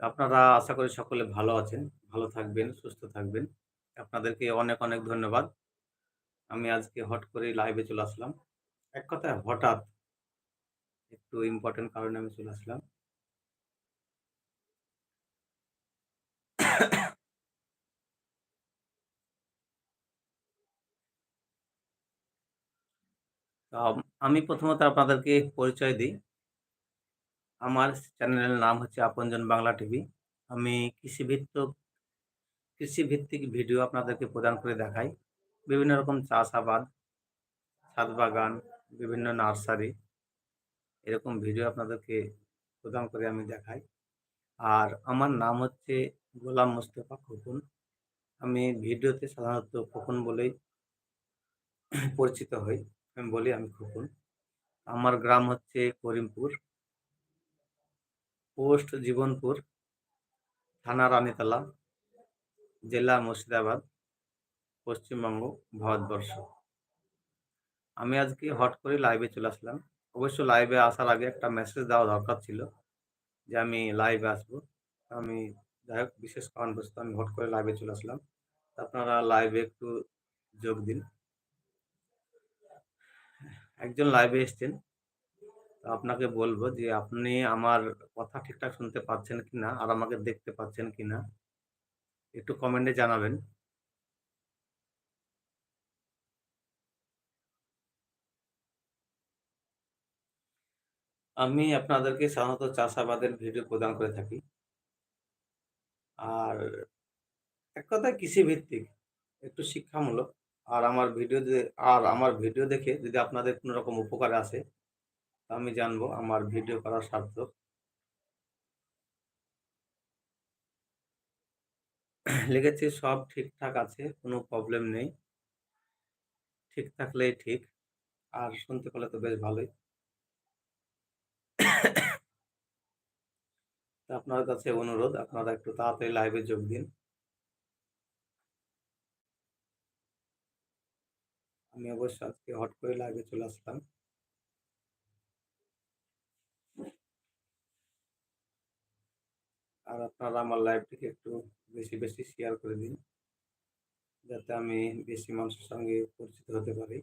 আপনারা আশা করি সকলে ভালো আছেন। ভালো থাকবেন, সুস্থ থাকবেন। আপনাদেরকে অনেক, অনেক ধন্যবাদ। আমি আজকে হট করেই লাইভে চলে আসলাম। এক কথায় হঠাৎ একটু ইম্পর্টেন্ট কারণে আমি চলে আসলাম। আমি প্রথমত আপনাদেরকে পরিচয় দেই। আমার চ্যানেলের নাম হচ্ছে আপনজন বাংলা টিভি। আমি কৃষিভিত্তক কৃষিভিত্তিক ভিডিও আপনাদেরকে প্রদান করে দেখাই। বিভিন্ন রকম চাষাবাদ, ছাদ বাগান, বিভিন্ন নার্সারি এরকম ভিডিও আপনাদেরকে প্রদান করে আমি দেখাই। আর আমার নাম হচ্ছে গোলাম মোস্তফা খোকন। আমি ভিডিওতে সাধারণত খোকন বলেই পরিচিত হই। আমি বলি আমি খোকন। আমার গ্রাম হচ্ছে করিমপুর। পোস্ট জীবনপুর, থানা রানীতলা, জেলা মুর্শিদাবাদ, পশ্চিমবঙ্গ, ভারতবর্ষ। আমি আজকে হট করে লাইভে চলে আসলাম। অবশ্য লাইভে আসার আগে একটা মেসেজ দেওয়া দরকার ছিল যে আমি লাইভে আসব। আমি যাই হোক বিশেষ কারণবশত আমি হট করে লাইভে চলে আসলাম। আপনারা লাইভে একটু যোগ দিন। একজন লাইভে এসছেন। আপনাকে বলব যে আপনি আমার কথা ঠিকঠাক শুনতে পাচ্ছেন কি না আর আমাকে দেখতে পাচ্ছেন কি না একটু কমেন্টে জানাবেন। আমি আপনাদেরকে সাধারণত চাষাবাদের ভিডিও প্রদান করে থাকি। আর এক কথায় কৃষিভিত্তিক, একটু শিক্ষামূলক। আর আমার ভিডিও আর আমার ভিডিও দেখে যদি আপনাদের কোনো রকম উপকারে আসে, আমি জানব আমার ভিডিও করা সার্থক। লিখেছি সব ঠিকঠাক আছে, কোনো প্রবলেম নেই। ঠিক থাকলেই ঠিক। আর শুনতে পেলে তো বেশ ভালোই। আপনার কাছে অনুরোধ আপনারা একটু তাড়াতাড়ি লাইভে যোগ দিন। আমি অবশ্য আজকে হট করে লাইভে চলে আসলাম। আর আপনারা আমার লাইভটিকে একটু বেশি, বেশি শেয়ার করে দিন। যাতে আমি বেশি মানুষের সঙ্গে পরিচিত হতে পারি।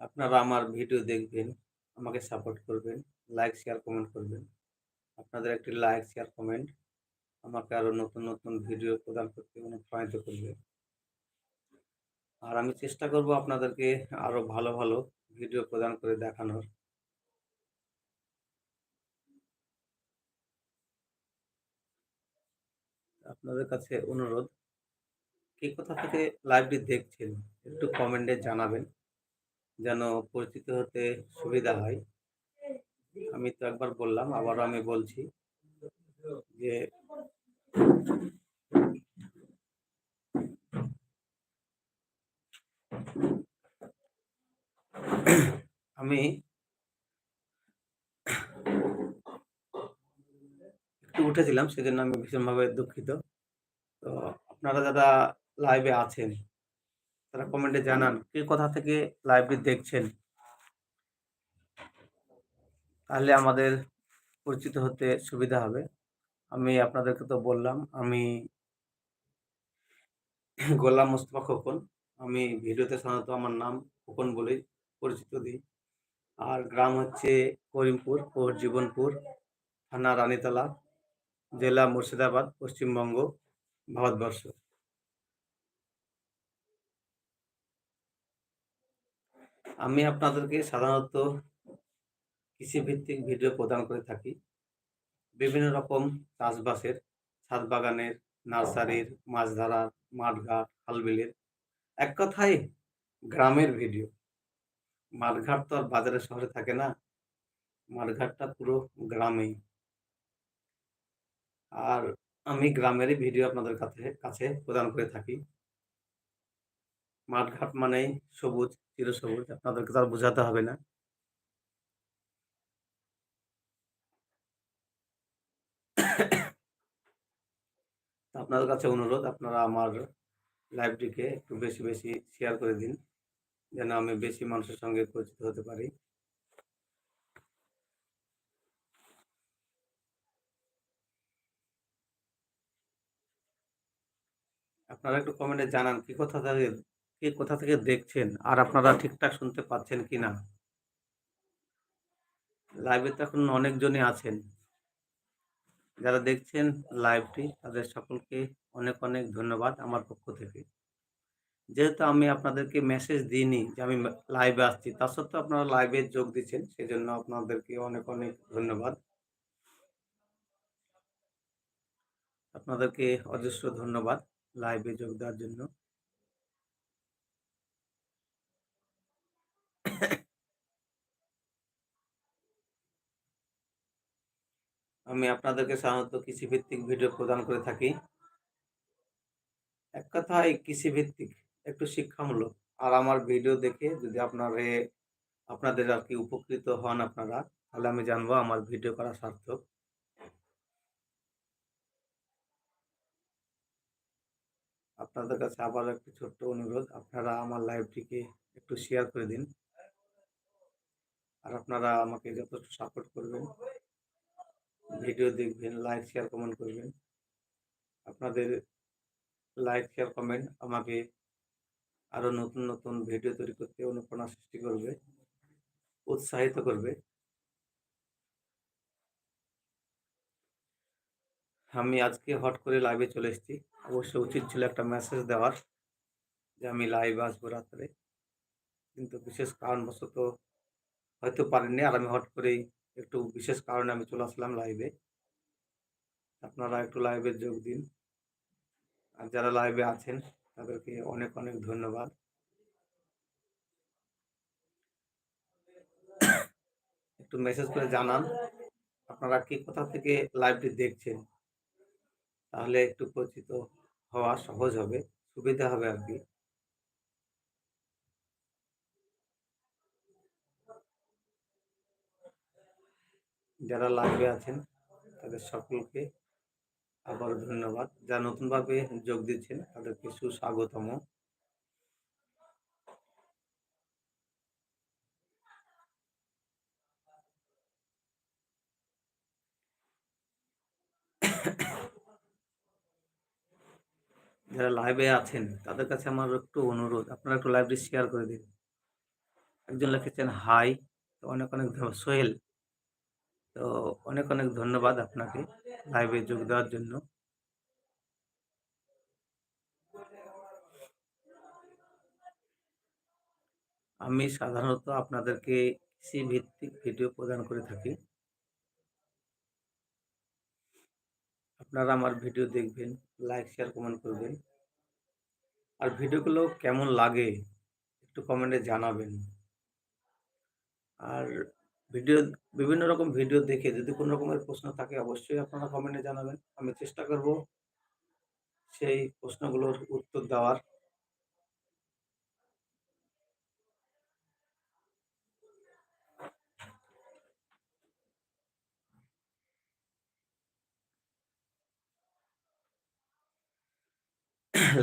আপনারা আমার ভিডিও দেখবেন, আমাকে সাপোর্ট করবেন, লাইক, শেয়ার, কমেন্ট করবেন। আপনাদের একটি লাইক, শেয়ার, কমেন্ট আমাকে আরও নতুন, নতুন ভিডিও প্রদান করতে অনুপ্রাণিত করবে। আর আমি চেষ্টা করব আপনাদেরকে আরও ভালো, ভালো ভিডিও প্রদান করে দেখানোর। আপনাদের কাছে অনুরোধ, কে কোথা থেকে লাইভটি দেখছেন একটু কমেন্টে জানাবেন। যেন পরিচিত হতে সুবিধা হয়। আমি তো একবার বললাম, আবারও আমি বলছি যে আমি একটু উঠেছিলাম সেজন্য আমি ভীষণভাবে দুঃখিত। তো আপনারা যারা লাইভে আছেন, তারা কমেন্টে জানান কে কোথা থেকে লাইভটি দেখছেন? তাহলে আমাদের পরিচিত হতে সুবিধা হবে। আমি আপনাদেরকে তো বললাম আমি গোলাম মোস্তফা খোকন। আমি ভিডিওতে সাধারণত আমার নাম খোকন বলেই পরিচিত দিই। আর গ্রাম হচ্ছে করিমপুর, পোস্ট জীবনপুর, থানা রানীতলা, জেলা মুর্শিদাবাদ, পশ্চিমবঙ্গ, ভারতবর্ষ। আমি আপনাদেরকে সাধারণত কৃষিভিত্তিক ভিডিও প্রদান করে থাকি। বিভিন্ন রকম চাষবাসের, ছাদ বাগানের, নার্সারির, মাছ ধরার, মাঠঘাট, খাল-বিলের। এক কথায় গ্রামের ভিডিও। মাঠঘাট তো আর বাজারে শহরে থাকে না। মাঠঘাটটা পুরো গ্রামেই। আর আমি গ্রামেরই ভিডিও আপনাদের কাছে কাছে প্রদান করে থাকি। মাঠঘাট মানেই সবুজ, চিরসবুজ। আপনাদেরকে তো আর বোঝাতে হবে না। আপনাদের কাছে অনুরোধ আপনারা আমার লাইভটিকে একটু বেশি, বেশি শেয়ার করে দিন। যেন আমি বেশি মানুষের সঙ্গে পরিচিত হতে পারি আপনারা একটু কমেন্টে জানান কি কথা থেকে কি কোথা থেকে দেখছেন আর আপনারা ঠিকঠাক শুনতে পাচ্ছেন কিনা লাইভে তো এখন অনেকজনই আছেন যারা দেখছেন লাইভটি তাদের সকলকে অনেক অনেক ধন্যবাদ আমার পক্ষ থেকে। যেহেতু আমি আপনাদেরকে মেসেজ দিইনি যে আমি লাইভে আসছি, তা সত্ত্বেও আপনারা লাইভে যোগ দিচ্ছেন সেই জন্য আপনাদেরকে অনেক অনেক ধন্যবাদ। আপনাদেরকে অজস্র ধন্যবাদ লাইভে যোগ দেওয়ার জন্য। আমি আপনাদেরকে সাধারণত কৃষিভিত্তিক ভিডিও প্রদান করে থাকি। এক কথায় কৃষিভিত্তিক, একটু শিক্ষামূলক। আর আমার ভিডিও দেখে যদি আপনারে, আপনাদের আর কি উপকৃত হন আপনারা, তাহলে আমি জানব আমার ভিডিও করা সার্থক। আপনাদের কাছে আবার একটি ছোট্ট অনুরোধ, আপনারা আমার লাইভটিকে একটু শেয়ার করে দিন। আর আপনারা আমাকে যথেষ্ট সাপোর্ট করবেন। ভিডিও দেখবেন, লাইক শেয়ার কমেন্ট করবেন। আপনাদের লাইক শেয়ার কমেন্ট আমাকে আরও নতুন নতুন ভিডিও তৈরি করতে অনুপ্রেরণা সৃষ্টি করবে, উৎসাহিত করবে। আমি আজকে হট করে লাইভে চলে এসেছি। অবশ্য উচিত ছিল একটা মেসেজ দেওয়ার যে আমি লাইভে আসব রাত্রে। কিন্তু বিশেষ কারণবশত হয়তো পারেননি আর আমি হট করেই একটু বিশেষ কারণে আমি চলে আসলাম লাইভে আপনারা একটু লাইভে যোগ দিন। আর যারা লাইভে আছেন, তাদেরকে অনেক অনেক ধন্যবাদ। একটু মেসেজ করে জানান, আপনারা কি কোথা থেকে লাইভটি দেখছেন? তাহলে একটু পরিচিত হওয়া সহজ হবে, সুবিধা হবে আর কি। যারা লাইভে আছেন, তাদের সকলকে আবার ধন্যবাদ। যারা নতুনভাবে যোগ দিচ্ছেন, তাদেরকে সুস্বাগতম। যারা লাইভে আছেন, তাদের কাছে আমার একটু অনুরোধ, আপনারা একটু লাইভটি শেয়ার করে দিন। একজন লিখেছেন হাই অনেক অনেক সোহেল তো অনেক অনেক ধন্যবাদ আপনাকে লাইভে যোগ দেওয়ার জন্য। আমি সাধারণত আপনাদেরকে কৃষি ভিত্তিক ভিডিও প্রদান করে থাকি। আপনারা আমার ভিডিও দেখবেন লাইক শেয়ার কমেন্ট করবেন। আর ভিডিওগুলো কেমন লাগে একটু কমেন্টে জানাবেন। আর ভিডিও, বিভিন্ন রকম ভিডিও দেখে যদি কোনো রকমের প্রশ্ন থাকে অবশ্যই আপনারা কমেন্টে জানাবেন। আমি চেষ্টা করব সেই প্রশ্নগুলোর উত্তর দেওয়ার।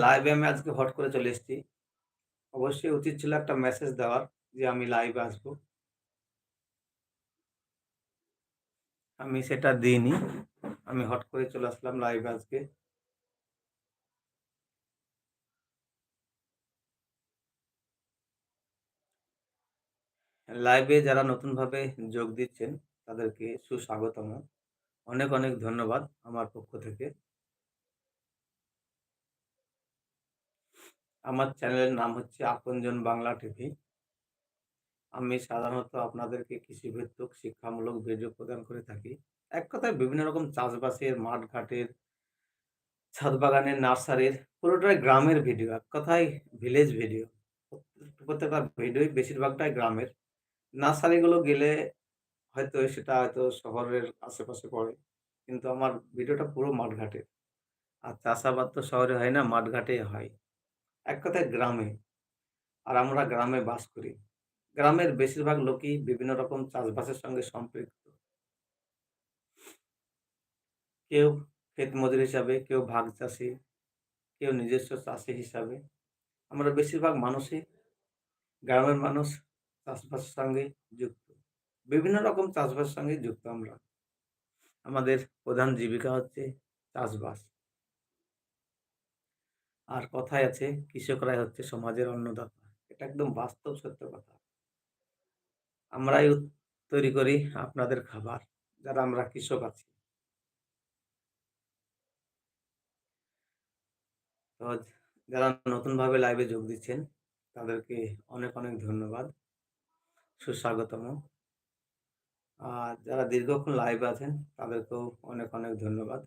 লাইভে আমি আজকে হট করে চলে এসেছি। অবশ্যই উচিত ছিল একটা মেসেজ দেওয়ার যে আমি লাইভে আসব। আমি সেটা দিইনি। আমি হট করে চলে আসলাম লাইভ আজকে। লাইভে যারা নতুনভাবে যোগ দিচ্ছেন, তাদেরকে সুস্বাগতম। অনেক অনেক ধন্যবাদ আমার পক্ষ থেকে। আমার চ্যানেলের নাম হচ্ছে আপনজন বাংলা টিভি আমি সাধারণত আপনাদেরকে কৃষিভিত্তিক শিক্ষামূলক ভিডিও প্রদান করে থাকি। এক কথায় বিভিন্ন রকম চাষবাসের মাঠ ঘাটের ছাদ বাগানের নার্সারির, পুরোটাই গ্রামের ভিডিও। এক কথায় ভিলেজ ভিডিও। প্রত্যেকটা ভিডিওই বেশিরভাগটাই গ্রামের। নার্সারিগুলো গেলে হয়তো সেটা হয়তো শহরের আশেপাশে পড়ে, কিন্তু আমার ভিডিওটা পুরো মাঠঘাটের আর চাষাবাদ তো শহরে হয় না মাঠঘাটে হয়। এক কথায় গ্রামে। আর আমরা গ্রামে বাস করি। গ্রামের বেশিরভাগ লোকই বিভিন্ন রকম চাষবাসের সঙ্গে সম্পৃক্ত কেউ ক্ষেত মজুর হিসাবে, কেউ ভাগ চাষি, কেউ নিজস্ব চাষি হিসাবে আমরা বেশিরভাগ মানুষই গ্রামের মানুষ, চাষবাসের সঙ্গে যুক্ত। বিভিন্ন রকম চাষবাসের সঙ্গে যুক্ত আমরা। আমাদের প্রধান জীবিকা হচ্ছে চাষবাস। আর কথায় আছে, কৃষকরাই হচ্ছে সমাজের অন্নদাতা। এটা একদম বাস্তব সত্য কথা। আমরাই তৈরি করি আপনাদের খাবার, যারা আমরা কৃষক আছি। তো যারা নতুনভাবে লাইভে যোগ দিচ্ছেন, তাদেরকে অনেক, অনেক ধন্যবাদ। সুস্বাগতম। আর যারা দীর্ঘক্ষণ লাইভে আছেন, তাদেরকেও অনেক, অনেক ধন্যবাদ।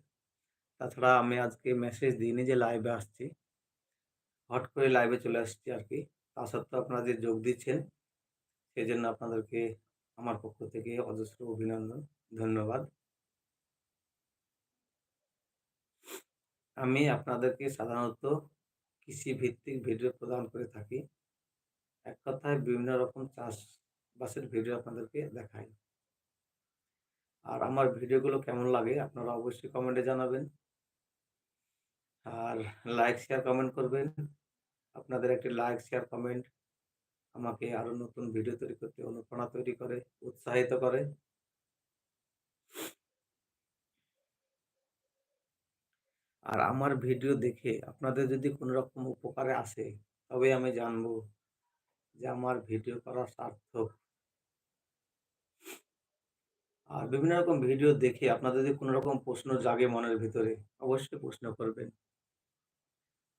তাছাড়া আমি আজকে মেসেজ দিইনি যে লাইভে আসছি। হট করে লাইভে চলে আসছি আর কি তা সত্ত্বেও আপনারা যে যোগ দিচ্ছেন, সেজন্য আপনাদেরকে আমার পক্ষ থেকে অজস্র অভিনন্দন, ধন্যবাদ। আমি আপনাদেরকে সাধারণত কৃষিভিত্তিক ভিডিও প্রদান করে থাকি। এক কথায় বিভিন্ন রকম চাষবাসের ভিডিও আপনাদেরকে দেখাই। আর আমার ভিডিওগুলো কেমন লাগে আপনারা অবশ্যই কমেন্টে জানাবেন। আর লাইক, শেয়ার, কমেন্ট করবেন। আপনাদের একটি লাইক, শেয়ার, কমেন্ট আমাকে আরও নতুন ভিডিও তৈরি করতে অনুপ্রেরণা তৈরি করে, উৎসাহিত করে। আর আমার ভিডিও দেখে আপনাদের যদি কোনো রকম উপকারে আসে, তবে আমি জানব যে আমার ভিডিও করা সার্থক। আর বিভিন্ন রকম ভিডিও দেখে আপনাদের যদি কোনো রকম প্রশ্ন জাগে মনের ভিতরে, অবশ্যই প্রশ্ন করবেন।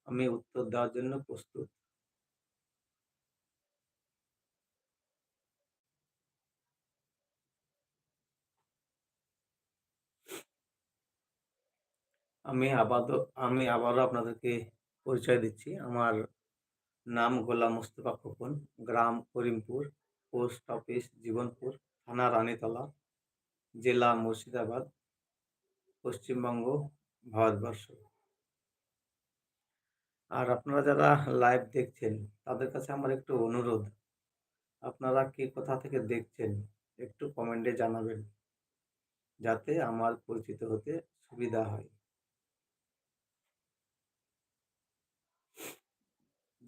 আমি উত্তর দেওয়ার জন্য প্রস্তুত। আমি আবাদও আমি আবারও আপনাদেরকে পরিচয় দিচ্ছি। আমার নাম গোলাম মোস্তফা খোকন, গ্রাম করিমপুর, পোস্ট অফিস জীবনপুর, থানা রানীতলা, জেলা মুর্শিদাবাদ, পশ্চিমবঙ্গ, ভারতবর্ষ। আর আপনারা যারা লাইভ দেখছেন, তাদের কাছে আমার একটু অনুরোধ, আপনারা কে কোথা থেকে দেখছেন একটু কমেন্টে জানাবেন। যাতে আমার পরিচিত হতে সুবিধা হয়।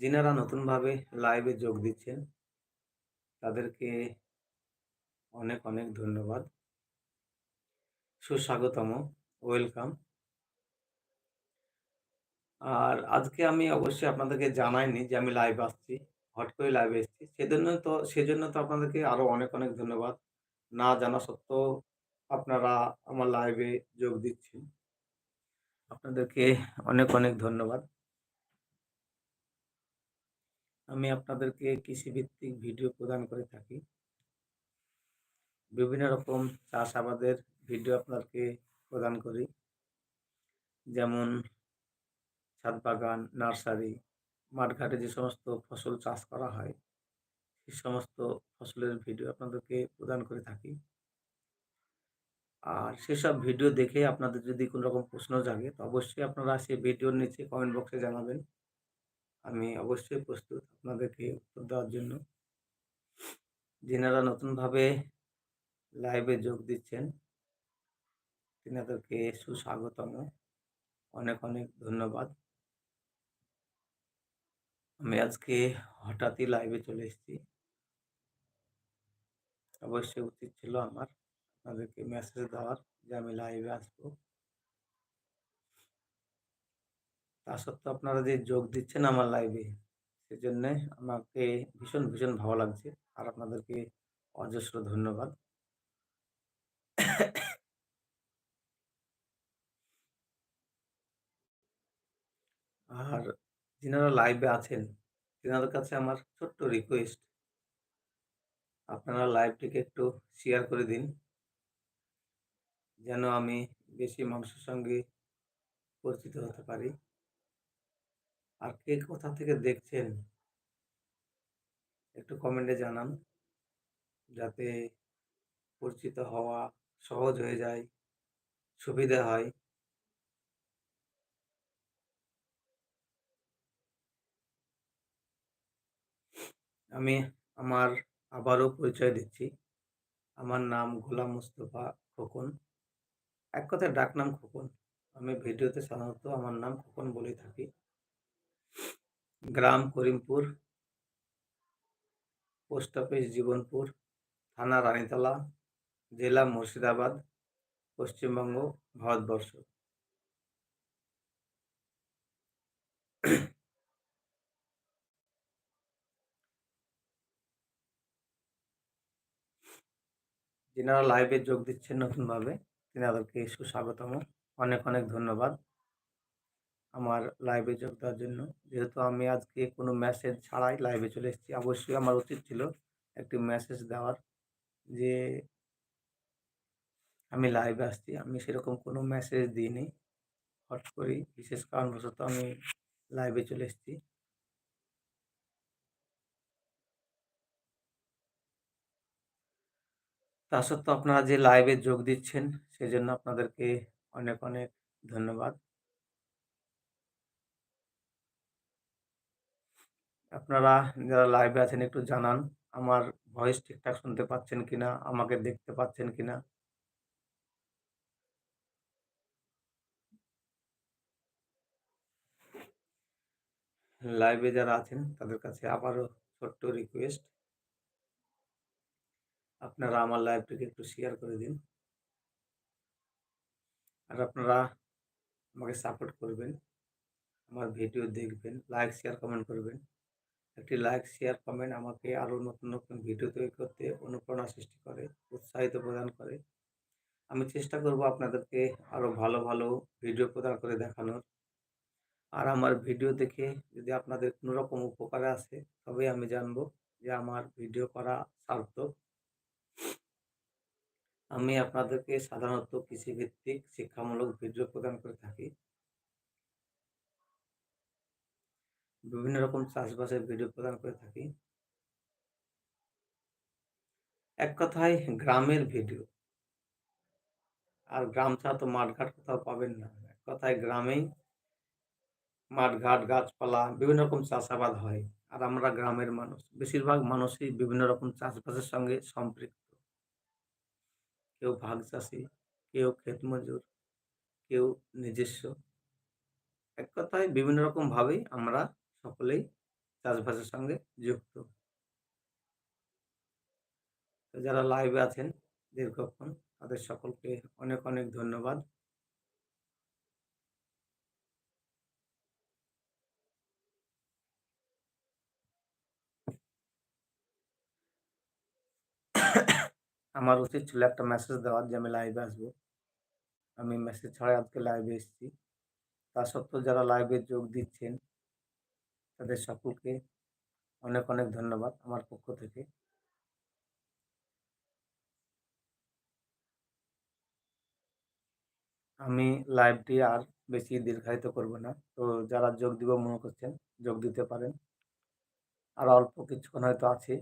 যিনারা নতুনভাবে লাইভে যোগ দিচ্ছেন, তাদেরকে অনেক, অনেক ধন্যবাদ। সুস্বাগতম, ওয়েলকাম। আর আজকে আমি অবশ্যই আপনাদেরকে জানাইনি যে আমি লাইভ আসছি। হট করে লাইভে এসেছি। সেজন্য তো সেজন্য তো আপনাদেরকে আরও অনেক, অনেক ধন্যবাদ। না জানা সত্ত্বেও আপনারা আমার লাইভে যোগ দিচ্ছেন। আপনাদেরকে অনেক, অনেক ধন্যবাদ। আমি আপনাদেরকে কৃষিভিত্তিক ভিডিও প্রদান করে থাকি। বিভিন্ন রকম চাষাবাদের ভিডিও আপনাদেরকে প্রদান করি। যেমন ছাদ বাগান, নার্সারি, মাঠঘাটে যে সমস্ত ফসল চাষ করা হয়, সে সমস্ত ফসলের ভিডিও আপনাদেরকে প্রদান করে থাকি। আর সেসব ভিডিও দেখে আপনাদের যদি কোনো রকম প্রশ্ন জাগে, তো অবশ্যই আপনারা সেই ভিডিওর নিচে কমেন্ট বক্সে জানাবেন। আমি অবশ্যই প্রস্তুত আপনাদেরকে উত্তর দেওয়ার জন্য। যিনারা নতুনভাবে লাইভে যোগ দিচ্ছেন তিনাদেরকে সুস্বাগতম। অনেক, অনেক ধন্যবাদ। আমি আজকে হঠাৎই লাইভে চলে এসেছি। অবশ্যই উচিত ছিল আমার আপনাদেরকে মেসেজ দেওয়ার যে আমি লাইভে আসব। তা সত্ত্বেও আপনারা যে যোগ দিচ্ছেন আমার লাইভে, সেজন্যে আমাকে ভীষণ, ভীষণ ভালো লাগছে। আর আপনাদেরকে অজস্র ধন্যবাদ। আর যিনারা লাইভে আছেন, তেনাদের কাছে আমার ছোট্ট রিকোয়েস্ট আপনারা লাইভটিকে একটু শেয়ার করে দিন। যেন আমি বেশি মানুষের সঙ্গে পরিচিত হতে পারি। আর কে কোথা থেকে দেখছেন একটু কমেন্টে জানান। যাতে পরিচিত হওয়া সহজ হয়ে যায়, সুবিধা হয়। আমি আমার আবারও পরিচয় দিচ্ছি। আমার নাম গোলাম মুস্তফা খোকন। এক কথায় ডাকনাম খোকন। আমি ভিডিওতে সাধারণত আমার নাম খোকন বলে থাকি। গ্রাম করিমপুর, পোস্ট অফিস জীবনপুর, থানা রানীতলা, জেলা মুর্শিদাবাদ, পশ্চিমবঙ্গ, ভারতবর্ষ। যিনারা লাইভে যোগ দিচ্ছেন নতুনভাবে, তিনাদেরকে সুস্বাগতম। অনেক অনেক ধন্যবাদ। আমার লাইভে যোগ দেওয়ার জন্য। যেহেতু আমি আজকে কোনো মেসেজ ছাড়াই লাইভে চলে এসেছি, অবশ্যই আমার উচিত ছিল একটি মেসেজ দেওয়ার যে আমি লাইভে আসছি। আমি সেরকম কোনো মেসেজ দিইনি। হট করি বিশেষ কারণবশত আমি লাইভে চলে এসেছি। তা সত্ত্বেও আপনারা যে লাইভে যোগ দিচ্ছেন, সেজন্য আপনাদেরকে অনেক অনেক ধন্যবাদ। আপনারা যারা লাইভে আছেন, একটু জানান, আমার ভয়েস ঠিকঠাক শুনতে পাচ্ছেন কিনা, আমাকে দেখতে পাচ্ছেন কিনা? লাইভে যারা আছেন, তাদের কাছে আবারও ছোট্ট রিকোয়েস্ট আপনারা আমার লাইভটিকে একটু শেয়ার করে দিন। আর আপনারা আমাকে সাপোর্ট করবেন, আমার ভিডিও দেখবেন লাইক শেয়ার কমেন্ট করবেন। একটি লাইক শেয়ার কমেন্ট আমাকে আরও নতুন নতুন ভিডিও তৈরি করতে অনুপ্রেরণা সৃষ্টি করে, উৎসাহিত প্রদান করে। আমি চেষ্টা করব আপনাদেরকে আরও ভালো ভালো ভিডিও প্রদান করে দেখানোর। আর আমার ভিডিও দেখে যদি আপনাদের কোনো রকম উপকারে আসে, তবেই আমি জানব যে আমার ভিডিও করা সার্থক। আমি আপনাদেরকে সাধারণত কৃষিভিত্তিক শিক্ষামূলক ভিডিও প্রদান করে থাকি। বিভিন্ন রকম চাষবাসের ভিডিও প্রদান করে থাকি। এক কথায়, গ্রামের ভিডিও আর গ্রাম ছাড়া তো মাঠঘাট কোথাও পাবেন না। এক কথায়, গ্রামেই মাঠঘাট, গাছপালা, বিভিন্ন রকম চাষাবাদ হয়। আর আমরা গ্রামের মানুষ। বেশিরভাগ মানুষই বিভিন্ন রকম চাষবাসের সঙ্গে সম্পৃক্ত। কেউ ভাগ চাষি, কেউ ক্ষেত মজুর, কেউ নিজস্ব। এক কথায়, বিভিন্ন রকমভাবেই আমরা সকলেই চাষবাসের সঙ্গে যুক্ত। যারা লাইভে আছেন, দীর্ঘক্ষণ তাদের সকলকে অনেক অনেক ধন্যবাদ। আমার উচিত ছিল একটা মেসেজ দেওয়ার যে আমি লাইভে আসব। আমি মেসেজ ছাড়াই আজকে লাইভে এসেছি। তা সত্ত্বেও যারা লাইভে যোগ দিচ্ছেন তাদের সকলকে অনেক অনেক ধন্যবাদ আমার পক্ষ থেকে। আমি লাইভটি আর বেশি দীর্ঘায়িত করব না। তো যারা যোগ দিব মনে করছেন, যোগ দিতে পারেন। আর অল্প কিছুক্ষণ হয়তো আছে।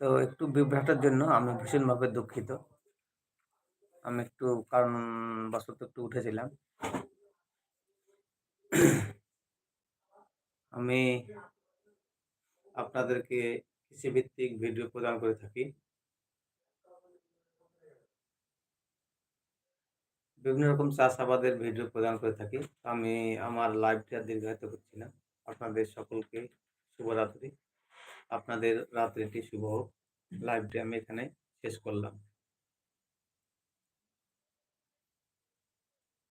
তো একটু বিভ্রাটের জন্য আমি ভীষণভাবে দুঃখিত। আমি একটু কারণবশত একটু উঠেছিলাম। আমি আপনাদেরকে কৃষিভিত্তিক ভিডিও প্রদান করে থাকি। বিভিন্ন রকম চাষাবাদের ভিডিও প্রদান করে থাকি। আমি, আমার লাইভটি দীর্ঘায়িত করছি না। আপনাদের সকলকে শুভরাত্রি। আপনাদের রাত্রিটি শুভ হোক। লাইভটি আমি এখানে শেষ করলাম।